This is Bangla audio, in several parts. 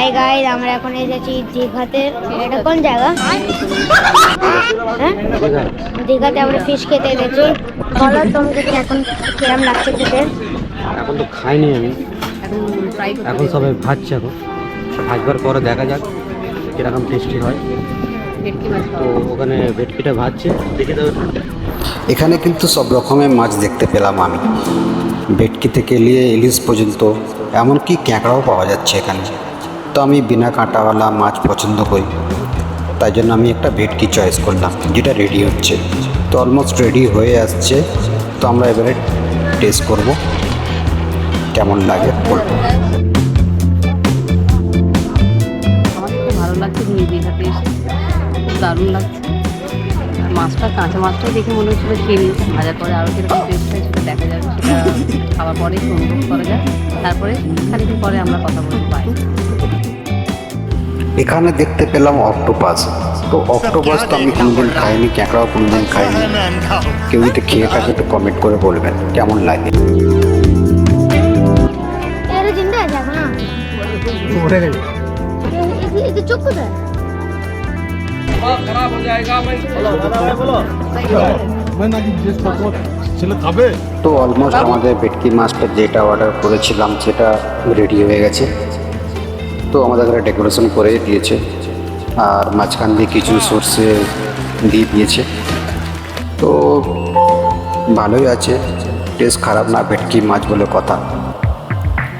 হাই গাইজ আমরা এখন এসেছি দীঘাতে। এটা কোন জায়গা? হ্যাঁ? দীঘাতে আমরা ফিশ খেতে এসেছি। বলো তোমাকে এখন কিরম লাগছে খেতে? এখন তো খাইনি আমি। এখন সবাই ভাজছে এখন। ভাজবার পরে দেখা যাক কীরকম টেস্টি হয়। তো ওখানে ভেটকিটা ভাজছে। দেখে দেবে এখানে কিন্তু সব রকমের মাছ দেখতে পেলাম আমি। ভেটকি থেকে নিয়ে ইলিশ পর্যন্ত। এমনকি ক্যাঁকড়াও পাওয়া যাচ্ছে এখানে। তো আমি বিনা কাঁটাওয়ালা মাছ পছন্দ করি। তাই জন্য আমি একটা ভেটকি চয়েস করলাম, যেটা রেডি হচ্ছে। তো অলমোস্ট রেডি হয়ে আসছে। তো আমরা এবারে টেস্ট করব, কেমন লাগে বলব ভালো লাগছে দীঘাতে খুব দারুণ লাগছে। মাছটা, কাঁচা মাছটাও দেখে মনে হচ্ছিল খেয়ে ভাজার পরে আরও কীরকম টেস্ট হয় সেটা দেখা যাবে, সেটা খাওয়ার পরে অনুভব করা যায় তারপরে খানিকদিন পরে আমরা কথা বলতে পারি এখানে দেখতে পেলাম অক্টোপাস। তো অক্টোপাস তো আমি কোনোদিন খাইনি ক্যাঁকড়াও কোনোদিন খাইনি। কেউ যদি খেয়ে থাকে একটু কমেন্ট করে বলবেন কেমন লাগে? তো অলমোস্ট আমাদের ভেটকি মাছটা যেটা অর্ডার করেছিলাম সেটা রেডি হয়ে গেছে। তো আমাদের এখানে ডেকোরেশন করে দিয়েছে। আর মাঝখান দিয়ে কিছু সর্ষে দিয়ে দিয়েছে। তো ভালোই আছে টেস্ট খারাপ না, ভেটকি মাছ বলে কথা।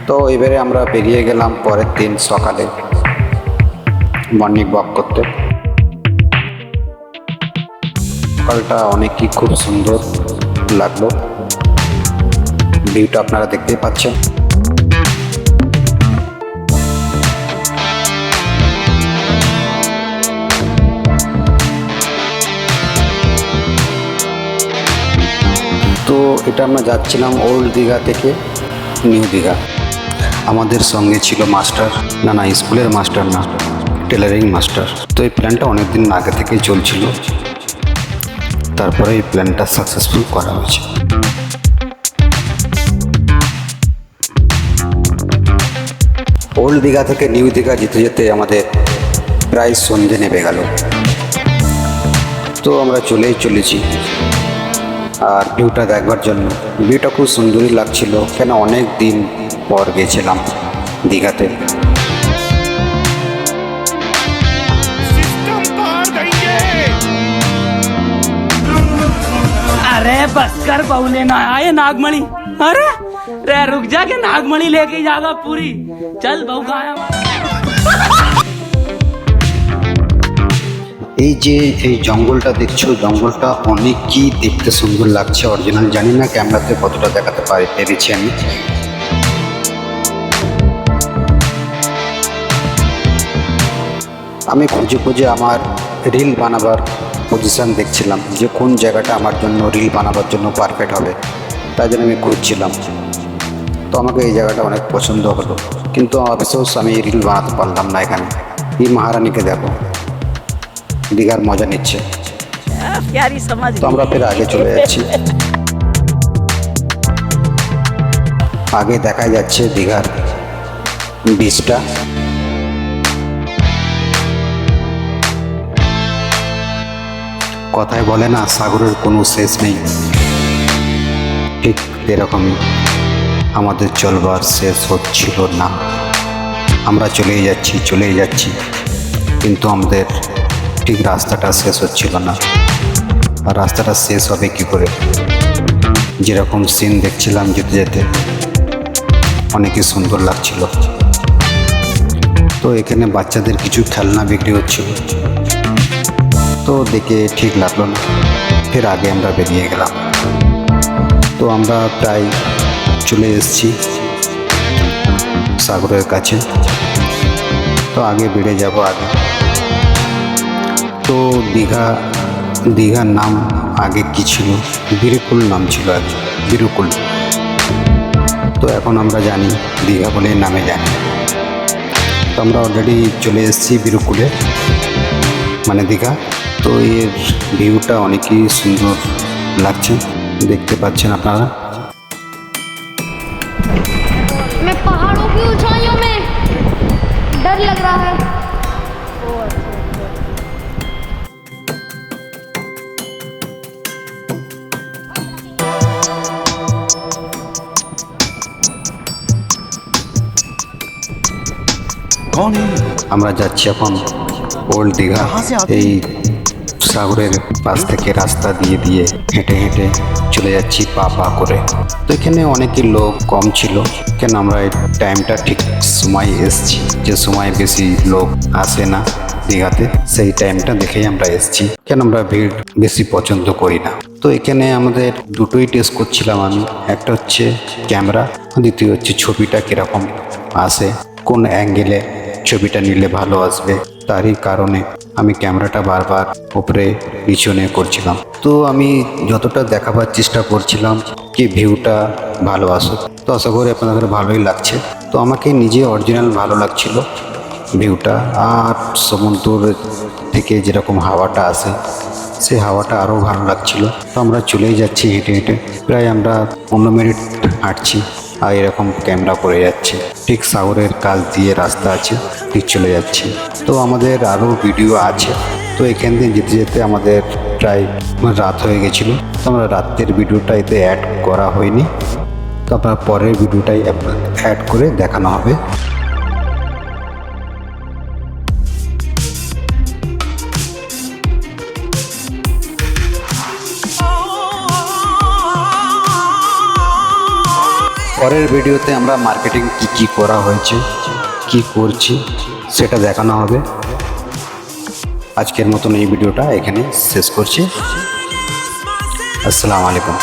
তো এবারে আমরা বেরিয়ে গেলাম পরের দিন সকালে মর্নিং ওয়াক করতে। সকালটা অনেকই খুব সুন্দর লাগল। ভিউটা আপনারা দেখতেই পাচ্ছেন। তো এটা আমরা যাচ্ছিলাম ওল্ড দীঘা থেকে নিউ দীঘা। আমাদের সঙ্গে ছিল মাস্টার, না না, স্কুলের মাস্টার না, টেলারিং মাস্টার। তো এই প্ল্যানটা অনেক দিন আগে থেকেই চলছিল। তারপরে এই প্ল্যানটা সাকসেসফুল করা হয়েছে। ওল্ড দীঘা থেকে নিউ দীঘা যেতে যেতে আমাদের প্রায় সন্ধে নেমে গেল। তো আমরা চলেই চলেছি। আর ভিউটা দেখবার জন্য ভিউটা খুব সুন্দরই লাগছিল কেন অনেক দিন পর গেছিলাম দীঘাতে अरे बस कर बहुले ना आए नागमणि अरे रे रुक जा के नागमणि लेके जागा पूरी चल बहु गाया এই যে এই জঙ্গলটা দেখছ, জঙ্গলটা অনেকই দেখতে সুন্দর লাগছে অরিজিনাল জানি না ক্যামেরাতে কতটা দেখাতে পারি, পেরেছি আমি। আমি খুঁজে খুঁজে আমার রিল বানাবার পজিশন দেখছিলাম, যে কোন জায়গাটা আমার জন্য রিল বানাবার জন্য পারফেক্ট হবে, তাই জন্য আমি খুঁজছিলাম। তো আমাকে এই জায়গাটা অনেক পছন্দ হলো, কিন্তু অবশ্য আমি রিল বানাতে পারলাম না এখানে। এই মহারানীকে দেখো। দীঘার মজা নিচ্ছে। তো আমরা ফের আগে চলে যাচ্ছি। আগে দেখা যাচ্ছে দীঘার বীজটা কথায় বলে না সাগরের কোনো শেষ নেই। ঠিক এরকমই আমাদের চলবার শেষ হচ্ছিল না। আমরা চলেই যাচ্ছি চলেই যাচ্ছি। কিন্তু আমাদের ঠিক রাস্তাটা শেষ হচ্ছিল না। আর রাস্তাটা শেষ হবে কি করে? যেরকম সিন দেখছিলাম যেতে যেতে, অনেকই সুন্দর লাগছিল। তো এখানে বাচ্চাদের কিছু খেলনা বিক্রি হচ্ছিল। তো দেখে ঠিক লাগল না। ফের আগে আমরা বেরিয়ে গেলাম। তো আমরা প্রায় চলে এসেছি সাগরের কাছে। তো আগে বেড়ে যাব আগে। তো দীঘা, দীঘার নাম আগে কি ছিল? বীরকুল নাম ছিল আগে, বীরকুল। তো এখন আমরা জানি, দীঘা বলে নামে জানি। তো আমরা অলরেডি চলে এসেছি বীরকুলে মানে দীঘা। তো এর ভিউটা অনেকই সুন্দর লাগছে, দেখতে পাচ্ছেন আপনারা। আমরা যাচ্ছি এখন ওল্ড দীঘা। এই সাগরের পাশ থেকে রাস্তা দিয়ে দিয়ে হেঁটে হেঁটে চলে যাচ্ছি পা পা করে। তো এখানে অনেকই লোক কম ছিল, কেন আমরা এই টাইমটা ঠিক সময় এসছি। যে সময় বেশি লোক আসে না দীঘাতে, সেই টাইমটা দেখেই আমরা এসছি। কেন আমরা ভিড় বেশি পছন্দ করি না। তো এখানে আমাদের দুটোই টেস্ট করছিলাম আমি। একটা হচ্ছে ক্যামেরা, দ্বিতীয় হচ্ছে ছবিটা কীরকম আসে, কোন অ্যাঙ্গেলে ছবিটা নিলে ভালো আসবে। তারই কারণে আমি ক্যামেরাটা বারবার উপরে, পিছনে করছিলাম। তো আমি যতটা দেখাবার চেষ্টা করছিলাম যে ভিউটা ভালো আসুক। তো আশা করি আপনাদের ভালোই লাগছে। তো আমাকে নিজে অরিজিনাল ভালো লাগছিল ভিউটা। আর সমুদ্র থেকে যেরকম হাওয়াটা আসে, সেই হাওয়াটা আরও ভালো লাগছিল। তো আমরা চলেই যাচ্ছি হেঁটে হেঁটে। প্রায় আমরা পনেরো মিনিট হাঁটছি। আর এরকম ক্যামেরা করে যাচ্ছে। ঠিক সাগরের কাজ দিয়ে রাস্তা আছে, ঠিক চলে যাচ্ছে। তো আমাদের আরও ভিডিও আছে। তো এখান দিয়ে যেতে যেতে আমাদের প্রায় রাত হয়ে গেছিল। তো আমরা রাতের ভিডিওটা এতে অ্যাড করা হয়নি। তো আপনার পরের ভিডিওটাই অ্যাড করে দেখানো হবে। পরের ভিডিওতে আমরা মার্কেটিং কি কি করা হয়েছে, কি করছি, সেটা দেখানো হবে। আজকের মতন এই ভিডিওটা এখানে শেষ করছি। আসসালামু আলাইকুম।